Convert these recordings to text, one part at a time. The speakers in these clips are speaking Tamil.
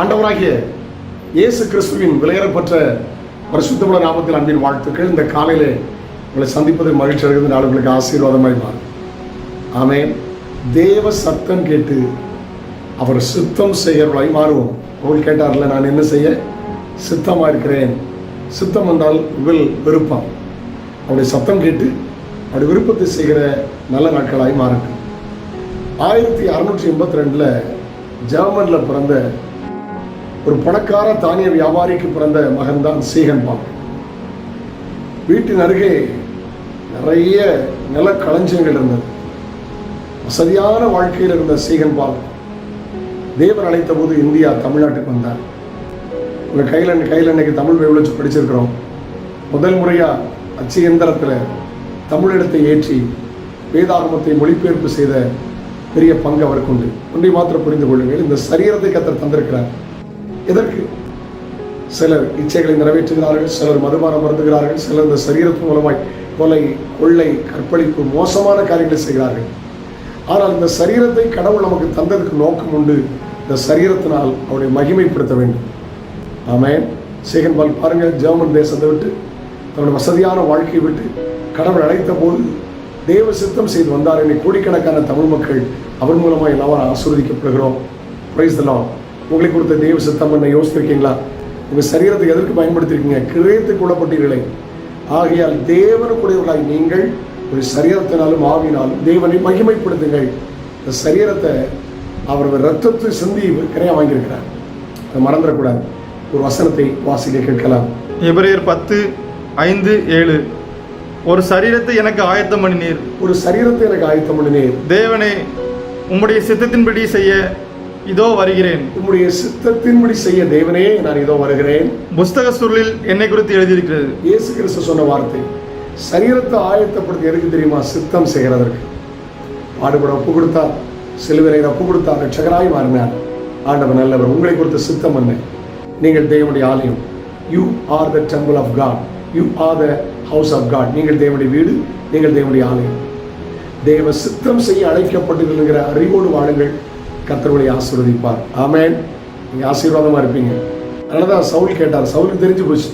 ஆண்டவராகிய இயேசு கிறிஸ்துவின் விலையேறப்பட்ட பரிசுத்தமுள்ள நாமத்தில் அன்பின் வாழ்த்துக்கள். இந்த காலையில் உங்களை சந்திப்பதில் மகிழ்ச்சி அடைகிறது. நாடுகளுக்கு உங்களுக்கு ஆசீர்வாதமாய் மாறும். ஆமே தேவ சத்தம் கேட்டு அவர் சித்தம் செய்கிறவர்களாய் மாறுவோம். அவள் கேட்டார்ல நான் என்ன செய்ய? சித்தமாக இருக்கிறேன். சித்தம் என்றால் இவள் விருப்பம் அவருடைய சத்தம் கேட்டு அவருடைய விருப்பத்தை செய்கிற நல்ல நாட்களாய் மாறட்டும். ஆயிரத்தி அறுநூற்றி எண்பத்தி ரெண்டில் ஜெர்மனில் பிறந்த ஒரு பணக்கார தானிய வியாபாரிக்கு பிறந்த மகன்தான் சீகன்பாம் வீட்டின் அருகே நிறைய நிலக்களஞ்சியங்கள் இருந்தது. வசதியான வாழ்க்கையில் இருந்த சீகன் பால் அழைத்த போது இந்தியா தமிழ்நாட்டுக்கு வந்தார். உங்கள் கையில் கையில் இன்னைக்கு தமிழ் வச்சு படிச்சிருக்கிறோம். முதல் முறையாக அச்சு எந்திரத்தில் தமிழிடத்தை ஏற்றி வேதாகமத்தை மொழிபெயர்ப்பு செய்த பெரிய பங்கு அவருக்கு உண்டு. ஒன்றை மாத்திரம் புரிந்து கொள்ளுங்கள். இந்த சரீரத்தை கத்தர் தந்திருக்கிறார். எதற்கு? சிலர் இச்சைகளை நிறைவேற்றுகிறார்கள் சிலர் மதுபானம் மருந்துகிறார்கள் சிலர் இந்த சரீரத்தின் மூலமாய் கொலை கொள்ளை கற்பழிப்பு மோசமான காரியங்களை செய்கிறார்கள். ஆனால் இந்த சரீரத்தை கடவுள் நமக்கு தந்ததுக்கு நோக்கம் உண்டு. இந்த சரீரத்தினால் அவனை மகிமைப்படுத்த வேண்டும். ஆமென். சேகன் பால் பாருங்கள் ஜெர்மன் தேசத்தை விட்டு தன்னுடைய வசதியான வாழ்க்கையை விட்டு கடவுள் அழைத்த போது தேவ சித்தம் செய்து வந்தார். என்னை கோடிக்கணக்கான தமிழ் மக்கள் அவர் மூலமாக எல்லாரும் ஆசீர்வதிக்கப்படுகிறோம். பிரைஸ் தலாம் உங்களுக்கு கொடுத்த தேவ சித்தம் என்ன யோசித்திருக்கீங்களா? உங்கள் சரீரத்தை எதற்கு பயன்படுத்திருக்கீங்க? கிரயத்துக்கு உள்ளப்பட்டீர்களே ஆகையால் தேவனுக்குடையவர்களாய் நீங்கள் ஒரு சரீரத்தினாலும் ஆவினாலும் தேவனை மகிமைப்படுத்துங்கள். இந்த சரீரத்தை அவர் ரத்தத்தை சிந்தி கிரையா வாங்கியிருக்கிறார். அதை மறந்துடக்கூடாது. ஒரு வசனத்தை வாசிக்க கேட்கலாம். எபிரேயர் பத்து ஐந்து ஏழு. ஒரு சரீரத்தை எனக்கு ஆயத்தம் பண்ணினீர். ஒரு சரீரத்தை எனக்கு ஆயத்தம் பண்ணினேன் தேவனே உம்முடைய சித்தத்தின்படி செய்ய இதோ வருகிறேன். உம்முடைய சித்தத்தின்படி செய்ய தேவனே நான் இதோ வருகிறேன். புஸ்தக சுருளில் என்னை குறித்து எழுதியிருக்கிறது. இயேசு கிறிஸ்து சொன்ன வார்த்தை. சரீரத்தை ஆயத்தப்படுத்தி எதுக்கு தெரியுமா? சித்தம் செய்கிறதற்கு. பாடுபட ஒப்பு கொடுத்தார். சிலுவரை ஒப்பு கொடுத்தார். ரட்சகராய் மாறினார். ஆண்டவர் நல்லவர். உங்களை குறித்த சித்தம் என்ன? நீங்கள் தேவனுடைய ஆலயம். You are the temple of God you are the house of God நீங்கள் தேவனுடைய வீடு நீங்கள் தேவனுடைய ஆலயம். தேவ சித்தம் செய்ய அழைக்கப்பட்டிருக்கிற அறிவோடு வாழுங்கள். கத்தருடைய ஆசீர்வதிப்பார். ஆமேன். நீங்கள் ஆசீர்வாதமாக இருப்பீங்க. அதனால தான் சவுல் கேட்டார் சவுலுக்கு தெரிஞ்சு போச்சு.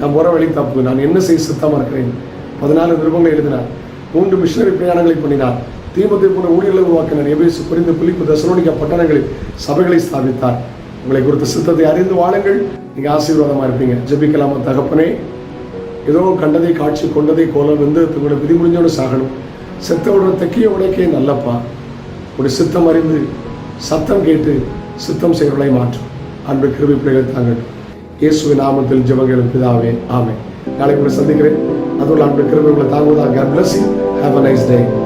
நான் போகிற வழி தப்பு. நான் என்ன செய்ய சித்தமாக இருக்கிறேன்? பதினாலு விருப்பங்களை எழுதினார். மூன்று மிஷினரி பிரயாணங்களை பண்ணினார். தீமத்தை போன்ற ஊழியர்களை உருவாக்கினார். எபேசு புரிந்து புலிப்பு தசலோனிக்க பட்டணங்களில் சபைகளை ஸ்தாபித்தார். உங்களை குறித்த சித்தத்தை அறிந்து வாழுங்கள். நீங்கள் ஆசீர்வாதமாக இருப்பீங்க. ஜெபிக்கலாமா தகப்பனே? ஏதோ கண்டதை காட்சி கொண்டதை கோலம் வந்து உங்களோட விதி முடிஞ்சோடு சாகணும். செத்தவுடன் தெக்கிய உடைக்கே நல்லப்பா. உடைய சித்தம் அறிந்து சத்தம் கேட்டு சித்தம் செய்வர்களை மாற்றும் அன்பு கிருபி பிள்ளைகள் தாங்கள் இயேசுவின் நாமத்தில் ஜபங்களும் பிதாவே ஆமே நாளைக்கு உங்களை சந்திக்கிறேன் அதோட அன்பு கிருபி உங்களை தாங்குவதாக God bless you. Have.